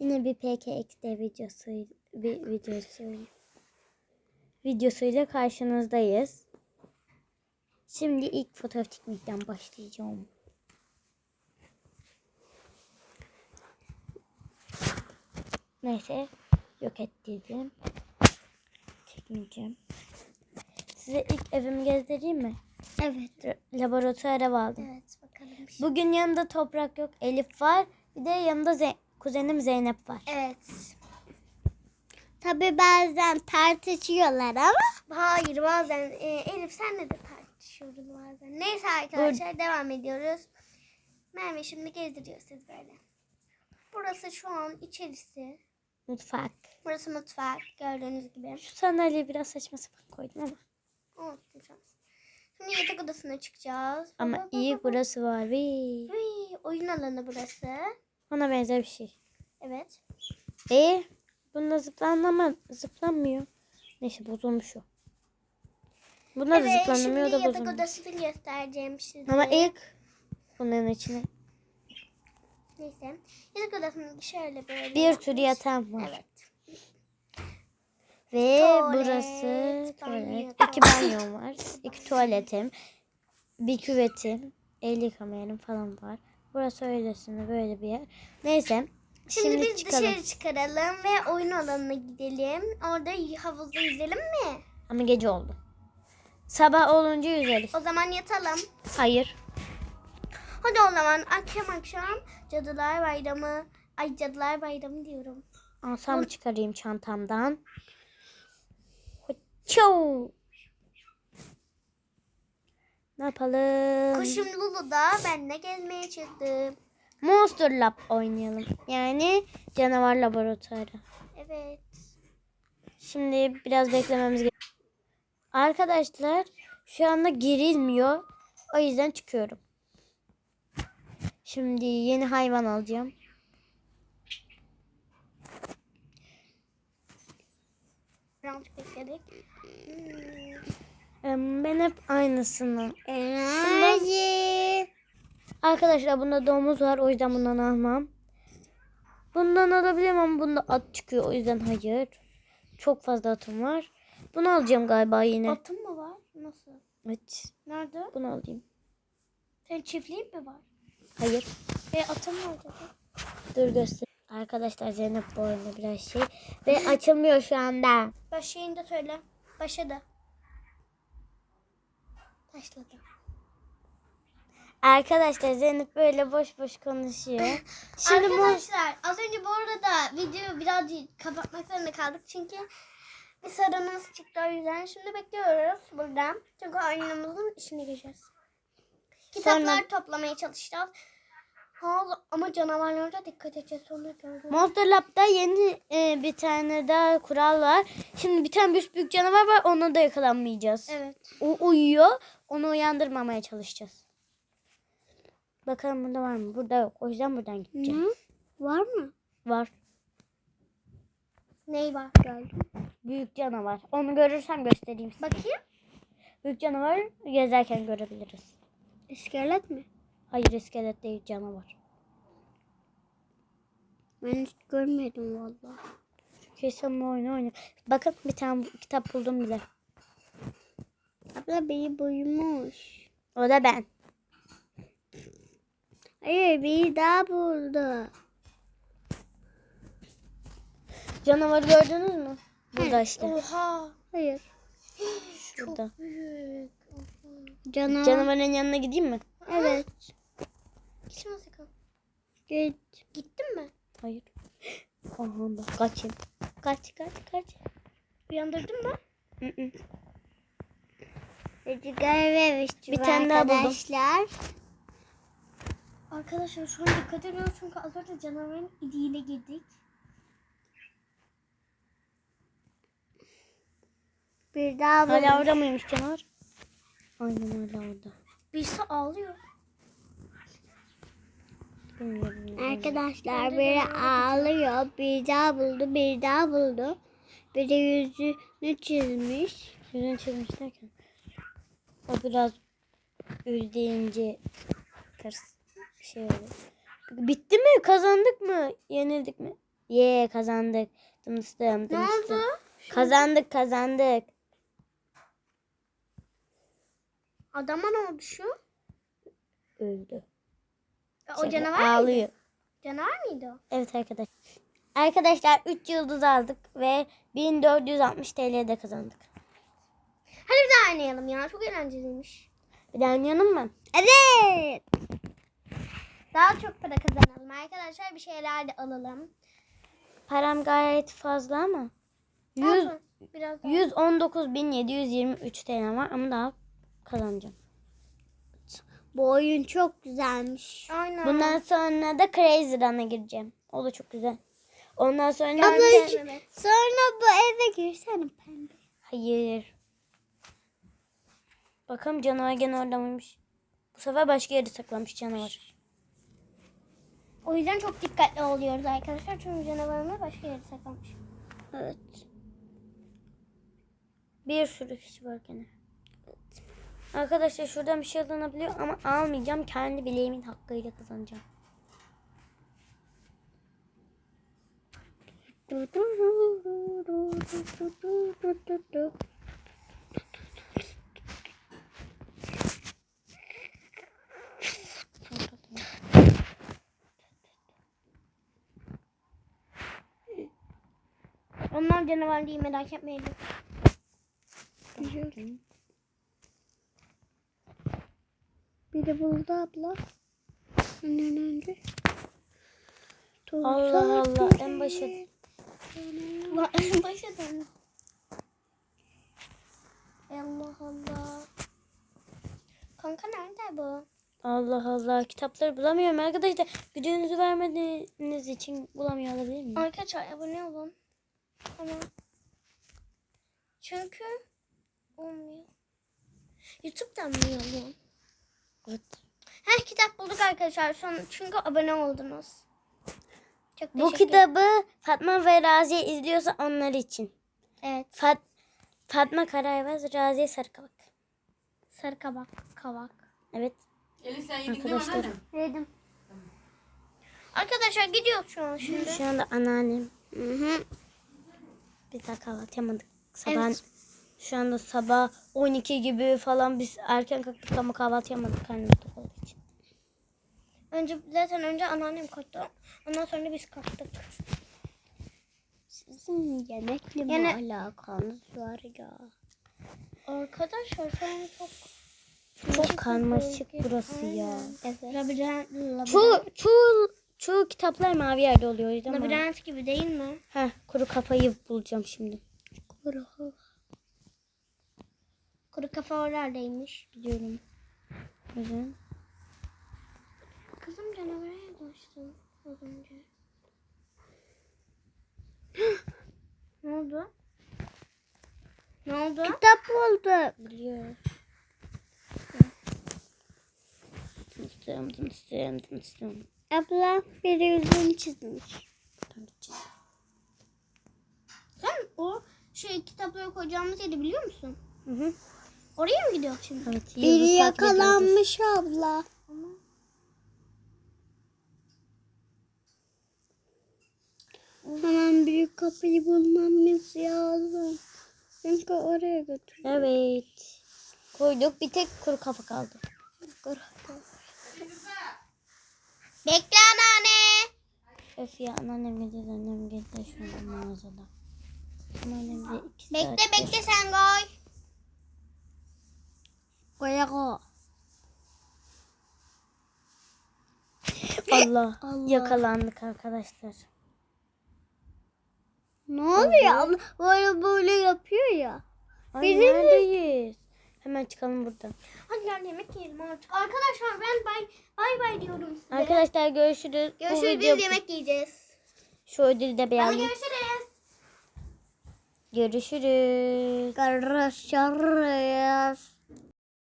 Yine bir PKXD videosu bir videosu videosuyla karşınızdayız. Şimdi ilk fotoğraf çekmekten başlayacağım. Neyse yok ettirdim. Çekmeyeceğim. Size ilk evimi gezdireyim mi? Evet. Laboratuvar ev aldım. Evet bakalım. Bugün yanında toprak yok. Elif var. Bir de yanında kuzenim Zeynep var. Evet. Tabi bazen tartışıyorlar ama. Hayır bazen e, Elif senle de tartışıyoruz bazen. Neyse arkadaşlar devam ediyoruz. Merve şimdi gezdiriyor siz böyle. Burası şu an içerisi. Mutfak. Burası mutfak gördüğünüz gibi. Şu sandalyeyi biraz saçma sapan koydum ama. An. Şimdi yatak odasına çıkacağız. Ama Baba, iyi baba. burası var. Vii. Vıy, oyun alanı burası. Ona benzer bir şey. Evet. E bunda zıplanama zıplanmıyor. Neyse bozulmuş o. Bunda da evet zıplanamıyor şimdi da yatak bozulmuş. odasını göstereceğim size. Ama ilk bunların içine Neyse. Yatak odasını şöyle böyle bir yapmış. sürü yatağım var. Evet. Ve Tuvalet, burası banyo, tuvalet. İki banyom var. iki tuvaletim. Bir küvetim. El yıkama yerim falan var. Burası öylesine böyle bir yer. Neyse. Şimdi, Şimdi, biz çıkalım. dışarı çıkaralım ve oyun alanına gidelim. Orada havuzda yüzelim mi? Ama gece oldu. Sabah olunca yüzeriz. O zaman yatalım. Hayır. Hadi o zaman akşam akşam Cadılar Bayramı. Ay Cadılar Bayramı diyorum. Asam çıkarayım çantamdan. Çau. Ne yapalım? Kuşum Lulu da benimle gezmeye çıktı. Monster Lab oynayalım. Yani canavar laboratuvarı. Evet. Şimdi biraz beklememiz gerekiyor. Arkadaşlar şu anda girilmiyor. O yüzden çıkıyorum. Şimdi yeni hayvan alacağım. Birazcık bekledik. Hmm. Ben hep aynısını. Enerji. Arkadaşlar bunda domuz var. O yüzden bundan almam. Bundan alabilirim ama bunda at çıkıyor. O yüzden hayır. Çok fazla atım var. Bunu alacağım galiba yine. Atın mı var? Nasıl? Evet. Nerede? Bunu alayım. Senin çiftliğin mi var? Hayır. E atın var dedi. Dur göster. Arkadaşlar Zeynep bu oyunda biraz şey. Ve açılmıyor şu anda. Başlayın da söyle. Başladı. Başladı. Arkadaşlar Zeynep böyle boş boş konuşuyor. Şimdi Arkadaşlar az önce bu arada videoyu birazcık kapatmak zorunda kaldık çünkü bir sorunumuz çıktı o yüzden. Şimdi bekliyoruz buradan. Çünkü oyunumuzun işine gireceğiz. Kitaplar toplamaya çalışacağız. Ha, ama canavarlara dikkat edeceğiz sonra gördüm. Monster Lab'da yeni e, bir tane daha kural var. Şimdi bir tane büyük büyük canavar var. Ona da yakalanmayacağız. Evet. O uyuyor. Onu uyandırmamaya çalışacağız. Bakalım burada var mı? Burada yok. O yüzden buradan gideceğim. Var mı? Var. Ney var? Gördüm. Büyük canavar. Onu görürsem göstereyim size. Bakayım. Büyük canavar gezerken görebiliriz. İskelet mi? Hayır iskelet değil canavar. Ben hiç görmedim valla. Kesin bu oyunu oynuyor. Bakın bir tane kitap buldum bile. Abla beni buymuş. O da ben. Hayır biri daha buldu. Canavarı gördünüz mü? Burada işte. Oha. Hayır. Şurada. Büyük. Canavar. Canavarın yanına gideyim mi? Evet. Gitme sakın. Git. Gittin mi? Hayır. Aha bak kaçayım. Kaç kaç kaç. Uyandırdın mı? Hı hı. Görmemiştim Bir tane daha buldum. arkadaşlar. Arkadaşlar şu an dikkat ediyoruz çünkü az önce canavarın idiğine girdik. Bir daha Hala orada mıymış canavar? Aynen hala orada. Birisi ağlıyor. Arkadaşlar biri ağlıyor. Bir daha buldu, bir daha buldu. Bir de yüzünü çizmiş. Yüzünü çizmiş derken. O biraz ül deyince ters şey oldu. Bitti mi? Kazandık mı? Yenildik mi? Ye kazandık. Dımstım Ne dımstım. oldu? Kazandık kazandık. Adama ne oldu şu? Öldü. E, O Şaka, canavar mıydı? Ağlıyor. Canavar mıydı o? Evet arkadaşlar. Arkadaşlar 3 yıldız aldık ve 1460 TL'de kazandık. Hadi bir daha oynayalım ya. Çok eğlenceliymiş. Bir daha oynayalım mı? Evet. Daha çok para kazanalım arkadaşlar. Bir şeyler de alalım. Param gayet fazla ama. 100, Olsun, Biraz daha. 119.723 TL var ama daha kazanacağım. Bu oyun çok güzelmiş. Aynen. Bundan sonra da Crazy Run'a gireceğim. O da çok güzel. Ondan sonra Abla hiç- Sonra bu eve girsene pembe. Hayır. Bakalım canavar gene orada mıymış? Bu sefer başka yere saklamış canavar. O yüzden çok dikkatli oluyoruz arkadaşlar. Çünkü canavarımız başka yere saklamış. Evet. Bir sürü kişi var gene. Arkadaşlar şuradan bir şey alınabiliyor ama almayacağım. Kendi bileğimin hakkıyla kazanacağım. Onlar canavar değil merak etmeyin. Bir de buldu abla. Ondan önce. Allah Allah en başa Bak en başa dön. Allah Allah. Kanka nerede bu? Allah Allah kitapları bulamıyorum arkadaşlar. Gücünüzü vermediğiniz için bulamıyor olabilir miyim? Arkadaşlar abone olun. Ama çünkü olmuyor. YouTube'dan mı yazıyorum? Evet. Heh kitap bulduk arkadaşlar. Son, çünkü abone oldunuz. Çok Bu kitabı Fatma ve Raziye izliyorsa onlar için. Evet. Fat Fatma Karayvaz, Raziye Sarıkabak. Sarı kabak. Kavak. Evet. Elif sen yedin değil mi anneannem? Yedim. Arkadaşlar gidiyoruz şu an şimdi. Şu anda anneannem. Hı hı. Biz daha kahvaltı yapmadık. Sabah, Evet. Şu anda sabah 12 gibi falan biz erken kalktık ama kahvaltı yapmadık karnımız tok olduğu için. Önce zaten önce anneannem kalktı. Ondan sonra biz kalktık. Sizin yemekle mi Yani- alakanız var ya? Arkadaşlar şu an çok Çok karmaşık burası ya. Evet. Labirent, labirent, Çoğu, çoğu, çoğu kitaplar mavi yerde oluyor yüzden. mavi. labirent gibi değil mi? Heh, kuru kafayı bulacağım şimdi. Kuru. Kuru kafa oralardaymış. Biliyorum. Yüzden. Kızım canavara yaklaştın az önce. ne oldu? Ne oldu? Kitap oldu. Biliyoruz. Tınstım tınstım tınstım. Abla biri yüzünü çizmiş. Tabii. Sen o şey kitapları koyacağımız yeri biliyor musun? Hı hı. Oraya mı gidiyor şimdi? Evet, Biri yakalanmış abla. Hemen büyük kapıyı bulmamız lazım. Çünkü oraya götür. Evet. Koyduk bir tek kuru kafa kaldı. Bekle anneanne. Öf ya anneannem geldi annem geldi şu anda mağazada. Anneannem de iki Bekle saattir- bekle sen koy. Koyak o. Allah, Allah. yakalandık arkadaşlar. Ne oluyor abla? Böyle böyle yapıyor ya. Ay Bizim- neredeyiz? Hemen çıkalım buradan. Hadi gel yemek yiyelim artık. Arkadaşlar ben bay bay bay diyorum size. Arkadaşlar görüşürüz. Görüşürüz video- biz yemek yiyeceğiz. Şu ödülü de Hadi beğendim. görüşürüz. Görüşürüz. Görüşürüz.